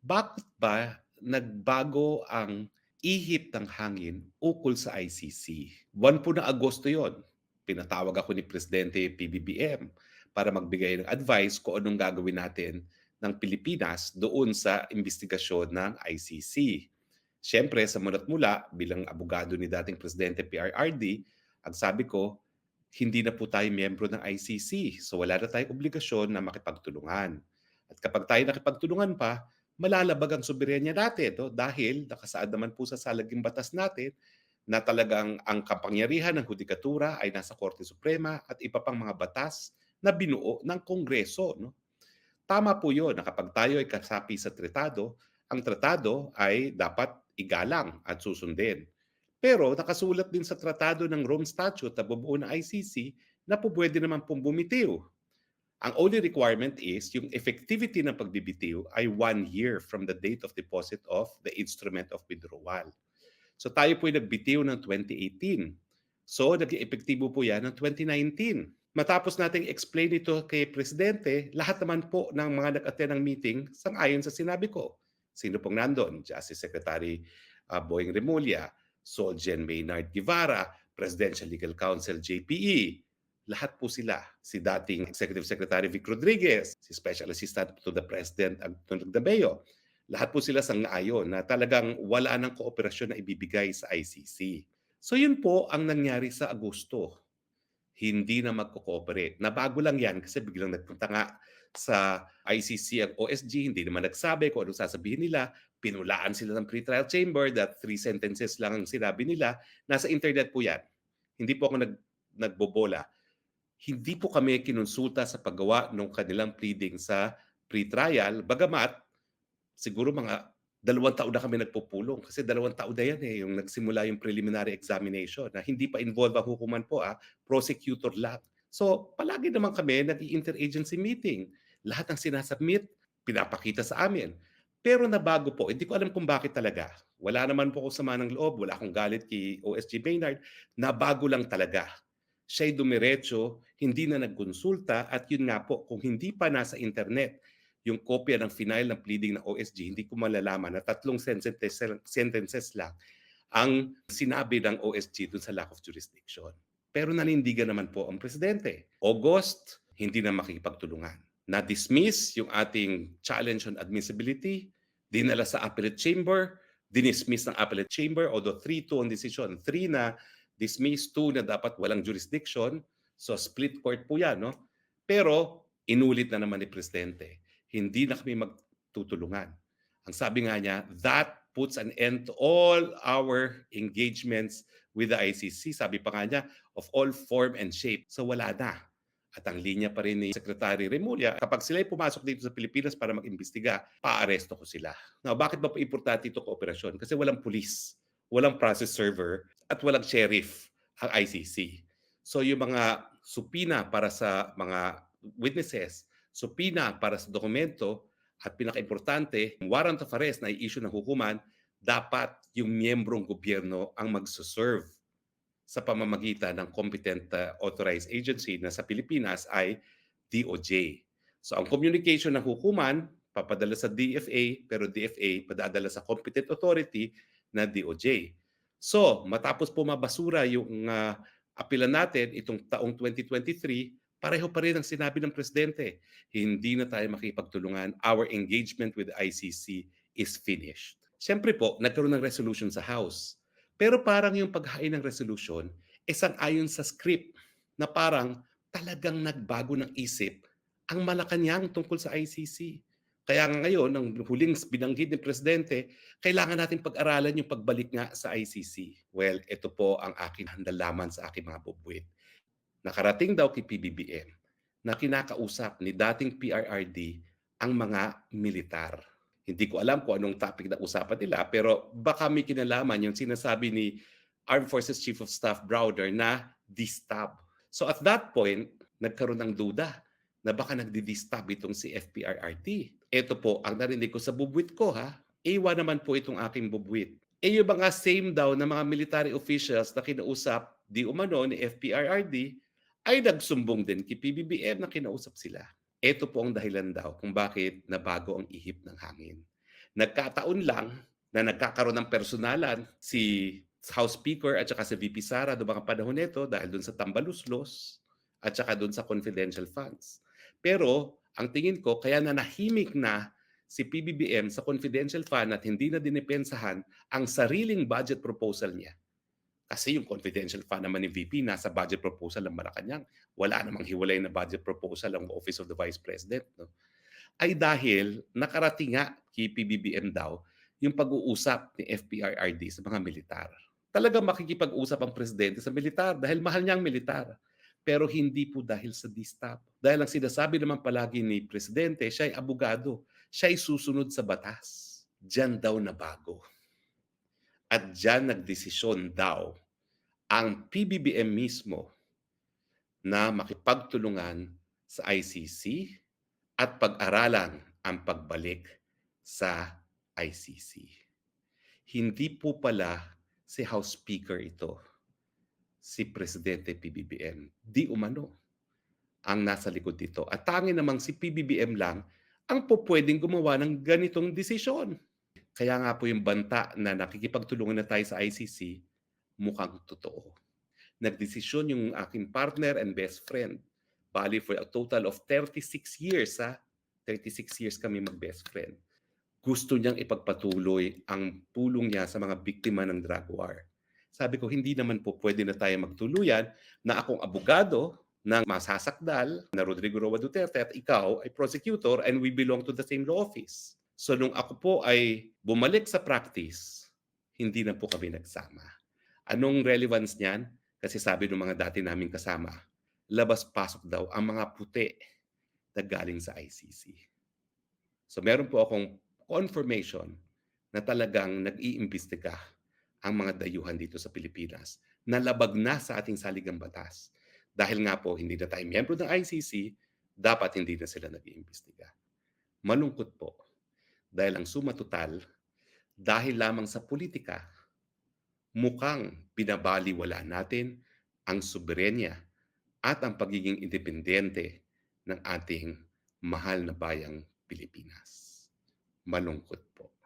Bakit ba nagbago ang ihip ng hangin ukol sa ICC? Buwan po ng Agosto yon. Pinatawag ako ni Presidente PBBM para magbigay ng advice kung anong gagawin natin ng Pilipinas doon sa investigasyon ng ICC. Siyempre, sa mulat mula, bilang abogado ni dating Presidente PRRD, ang sabi ko, hindi na po tayo miyembro ng ICC. So wala na tayong obligasyon na makipagtulungan. At kapag tayo nakipagtulungan pa, malalabag ang soberenya natin no? dahil nakasaad naman po sa salaging batas natin na talagang ang kapangyarihan ng hudikatura ay nasa Korte Suprema at iba pang mga batas na binuo ng Kongreso. No? Tama po yun na kapag tayo ay kasapi sa tratado, ang tratado ay dapat igalang at susundin. Pero nakasulat din sa tratado ng Rome Statute na bubuo ng ICC na po pwede naman pong bumitiw ang only requirement is yung effectivity ng pagbibitiw ay one year from the date of deposit of the instrument of withdrawal. So tayo po ay nagbitiw ng 2018. So naging epektibo po yan ng 2019. Matapos nating explain ito kay Presidente, lahat naman po ng mga nag-attend ng meeting sang-ayon sa sinabi ko. Sino pong nandun? Justice Secretary uh, Boying Remulla, Soljen Maynard Guevara, Presidential Legal Counsel JPE, lahat po sila. Si dating Executive Secretary Vic Rodriguez, si Special Assistant to the President Antonio Dabeo. Lahat po sila sang-ayon na talagang wala ng kooperasyon na ibibigay sa ICC. So yun po ang nangyari sa Agosto. Hindi na magko-cooperate. Nabago lang yan kasi biglang nagpunta nga sa ICC ang OSG, hindi naman nagsabi kung anong sasabihin nila. Pinulaan sila ng pre-trial chamber that three sentences lang ang sinabi nila. Nasa internet po yan. Hindi po ako nag, nagbobola hindi po kami kinonsulta sa paggawa ng kanilang pleading sa pre-trial, bagamat siguro mga dalawang taon na kami nagpupulong kasi dalawang taon na yan eh, yung nagsimula yung preliminary examination na hindi pa involved ang hukuman po ah, prosecutor lang. So palagi naman kami nag-interagency meeting. Lahat ng sinasubmit, pinapakita sa amin. Pero nabago po, hindi ko alam kung bakit talaga. Wala naman po ako sama ng loob, wala akong galit kay OSG Maynard. Nabago lang talaga siya'y dumiretso, hindi na nagkonsulta at yun nga po, kung hindi pa nasa internet yung kopya ng final ng pleading ng OSG, hindi ko malalaman na tatlong sentences, lang ang sinabi ng OSG dun sa lack of jurisdiction. Pero nanindigan naman po ang presidente. August, hindi na makikipagtulungan. Na-dismiss yung ating challenge on admissibility, dinala sa appellate chamber, dinismiss ng appellate chamber, although 3-2 on decision, 3 na dismiss 2 na dapat walang jurisdiction. So split court po yan. No? Pero inulit na naman ni Presidente, hindi na kami magtutulungan. Ang sabi nga niya, that puts an end to all our engagements with the ICC. Sabi pa nga niya, of all form and shape. So wala na. At ang linya pa rin ni Secretary Remulla, kapag sila pumasok dito sa Pilipinas para mag-imbestiga, paaresto ko sila. Now, bakit ba importante ito kooperasyon? Kasi walang pulis, walang process server, at walang sheriff ang ICC. So yung mga supina para sa mga witnesses, supina para sa dokumento, at pinaka-importante, warrant of arrest na i-issue ng hukuman, dapat yung miyembrong gobyerno ang magsuserve sa pamamagitan ng competent uh, authorized agency na sa Pilipinas ay DOJ. So ang communication ng hukuman, papadala sa DFA, pero DFA padadala sa competent authority na DOJ. So, matapos po mabasura yung uh, apilan natin itong taong 2023, pareho pa rin ang sinabi ng presidente. Hindi na tayo makipagtulungan. Our engagement with ICC is finished. Siyempre po, nagkaroon ng resolution sa House. Pero parang yung paghain ng resolution, isang ayon sa script na parang talagang nagbago ng isip ang Malacanang tungkol sa ICC. Kaya ngayon, ang huling binanggit ni Presidente, kailangan natin pag-aralan yung pagbalik nga sa ICC. Well, ito po ang aking handalaman sa aking mga bubuit. Nakarating daw kay PBBM na kinakausap ni dating PRRD ang mga militar. Hindi ko alam kung anong topic na usapan nila, pero baka may kinalaman yung sinasabi ni Armed Forces Chief of Staff Browder na distab. So at that point, nagkaroon ng duda na baka nagdi-distab itong si FPRRT. Ito po ang narinig ko sa bubwit ko ha. Iwa naman po itong aking bubwit. E yung mga same daw na mga military officials na kinausap di umano ni FPRRD ay nagsumbong din kay PBBM na kinausap sila. Ito po ang dahilan daw kung bakit nabago ang ihip ng hangin. Nagkataon lang na nagkakaroon ng personalan si House Speaker at saka si VP Sara noong mga panahon nito dahil dun sa tambaluslos at saka dun sa confidential funds. Pero ang tingin ko kaya nanahimik na si PBBM sa confidential fund at hindi na dinipensahan ang sariling budget proposal niya. Kasi yung confidential fund naman ni VP nasa budget proposal ng Malacanang. Wala namang hiwalay na budget proposal ang Office of the Vice President. No? Ay dahil nakarating nga kay PBBM daw yung pag-uusap ni FPRRD sa mga militar. Talagang makikipag-usap ang presidente sa militar dahil mahal niya ang militar. Pero hindi po dahil sa distap. Dahil ang sinasabi naman palagi ni presidente, siya ay abogado. Siya ay susunod sa batas. Diyan daw na bago. At diyan nagdesisyon daw ang PBBM mismo na makipagtulungan sa ICC at pag-aralan ang pagbalik sa ICC. Hindi po pala si House Speaker ito, si Presidente PBBM. Di umano ang nasa likod dito. At tangin namang si PBBM lang ang po pwedeng gumawa ng ganitong desisyon. Kaya nga po yung banta na nakikipagtulungan na tayo sa ICC, mukhang totoo. Nagdesisyon yung aking partner and best friend. Bali for a total of 36 years ha. 36 years kami mag-best friend. Gusto niyang ipagpatuloy ang tulong niya sa mga biktima ng drug war. Sabi ko, hindi naman po pwede na tayo magtuluyan na akong abogado ng masasakdal na Rodrigo Roa Duterte at ikaw ay prosecutor and we belong to the same law office. So nung ako po ay bumalik sa practice, hindi na po kami nagsama. Anong relevance niyan? Kasi sabi ng mga dati naming kasama, labas-pasok daw ang mga puti na galing sa ICC. So meron po akong confirmation na talagang nag-iimbestiga ang mga dayuhan dito sa Pilipinas na labag na sa ating saligang batas. Dahil nga po hindi na tayo miyembro ng ICC, dapat hindi na sila nag-iimbestiga. Malungkot po dahil ang suma total, dahil lamang sa politika, mukhang binabaliwala natin ang soberenya at ang pagiging independente ng ating mahal na bayang Pilipinas. Malungkot po.